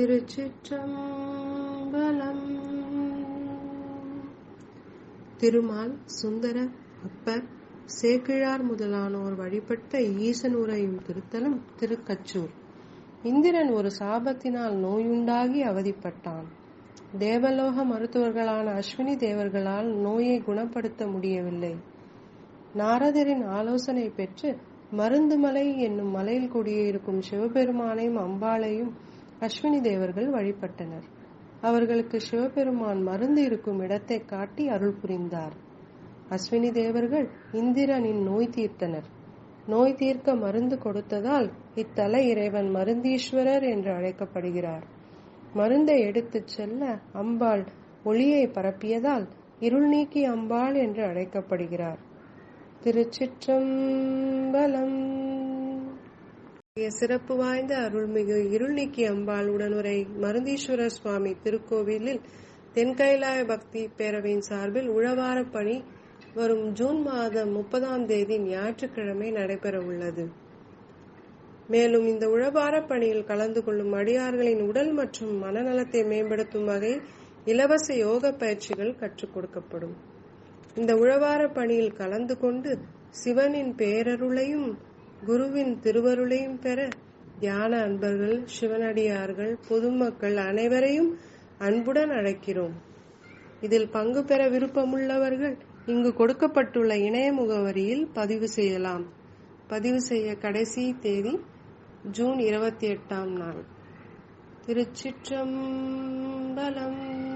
திருச்சிற்றம்பலம். திருமால் சுந்தர அப்பர் சேக்கிழார் முதலானோர் வழிபட்ட ஈசன் உரையும் திருத்தலம் திருக்கச்சூர். இந்திரன் ஒரு சாபத்தினால் நோயுண்டாகி அவதிப்பட்டான். தேவலோக மருத்துவர்களான அஸ்வினி தேவர்களால் நோயை குணப்படுத்த முடியவில்லை. நாரதரின் ஆலோசனை பெற்று மருந்துமலை என்னும் மலையில் குடியிருக்கும் சிவபெருமானையும் அம்பாளையும் அஸ்வினி தேவர்கள் வழிபட்டனர். அவர்களுக்கு சிவபெருமான் மருந்து இருக்கும் இடத்தை காட்டி அருள் புரிந்தார். அஸ்வினி தேவர்கள் இந்திரனின் நோய் தீர்த்தனர். நோய் தீர்க்க மருந்து கொடுத்ததால் இத்தல இறைவன் மருந்தீஸ்வரர் என்று அழைக்கப்படுகிறார். மருந்தை எடுத்துச் செல்ல அம்பாள் ஒளியை பரப்பியதால் இருள் நீக்கி அம்பாள் என்று அழைக்கப்படுகிறார். திருச்சிற்றம்பலம் சிறப்பு வாய்ந்த அருள்மிகு இருள்நீக்கி அம்பாள் உடனுரை மருந்தீஸ்வரர் சுவாமி திருக்கோவிலில் தென்கைலாய பக்தி பேரவையின் சார்பில் உழவார பணி வரும் ஜூன் மாதம் முப்பதாம் தேதி ஞாயிற்றுக்கிழமை நடைபெற உள்ளது. மேலும் இந்த உழவார பணியில் கலந்து கொள்ளும் அடியார்களின் உடல் மற்றும் மனநலத்தை மேம்படுத்தும் வகை இலவச யோக பயிற்சிகள் கற்றுக் கொடுக்கப்படும். இந்த உழவார பணியில் கலந்து கொண்டு சிவனின் பேரருளையும் குருவின் திருவருளையும் பெற தியான அன்பர்கள் சிவனடியார்கள் பொதுமக்கள் அனைவரையும் அன்புடன் அழைக்கிறோம். இதில் பங்கு பெற விருப்பமுள்ளவர்கள் இங்கு கொடுக்கப்பட்டுள்ள இணைய முகவரியில் பதிவு செய்யலாம். பதிவு செய்ய கடைசி தேதி ஜூன் இருபத்தி எட்டாம் நாள். திருச்சிற்றம்பலம்